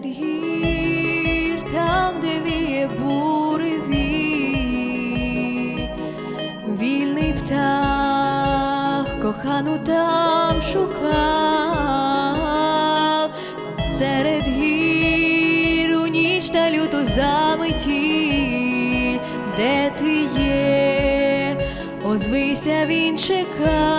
серед гір, там, де віє буревій, вільний птах, кохану там шукав, серед гір у ніч та люту заметіль, де ти є, озвися він чекав,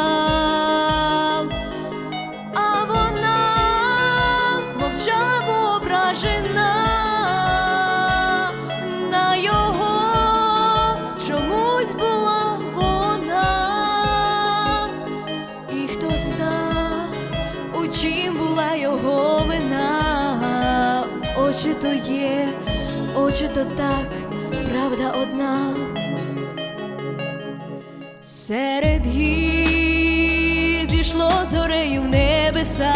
очі то є, очі то так, правда одна. Серед гір зійшло зорею в небесах,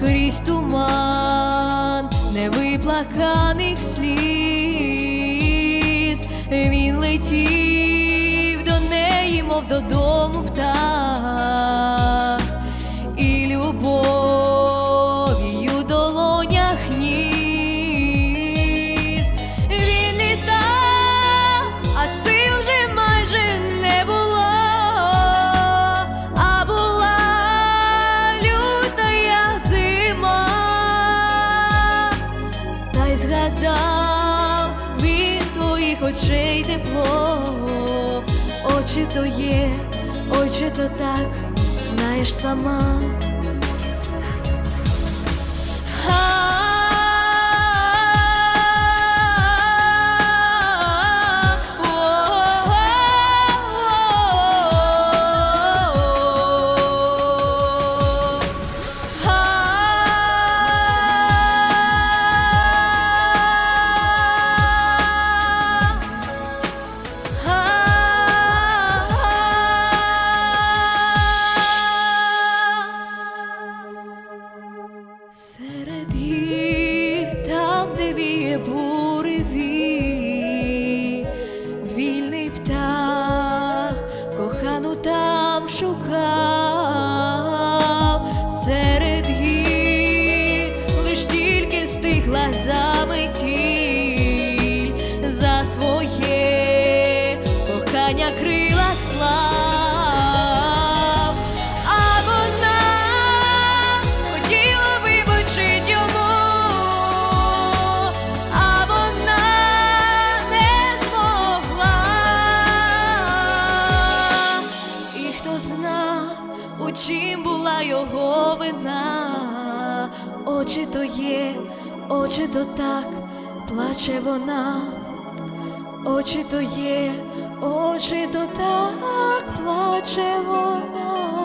крізь туман невиплаканих сліз, він летів до неї, мов додому птах, очей тепло, очі то є, очі то так, знаєш сама. Де віє вільний птах, кохану там шукав, серед гір, лиш тільки стихла заметіль за своє кохання крила слав. Його вина, очі то є, очі то так, плаче вона. Очі то є, очі то так плаче вона.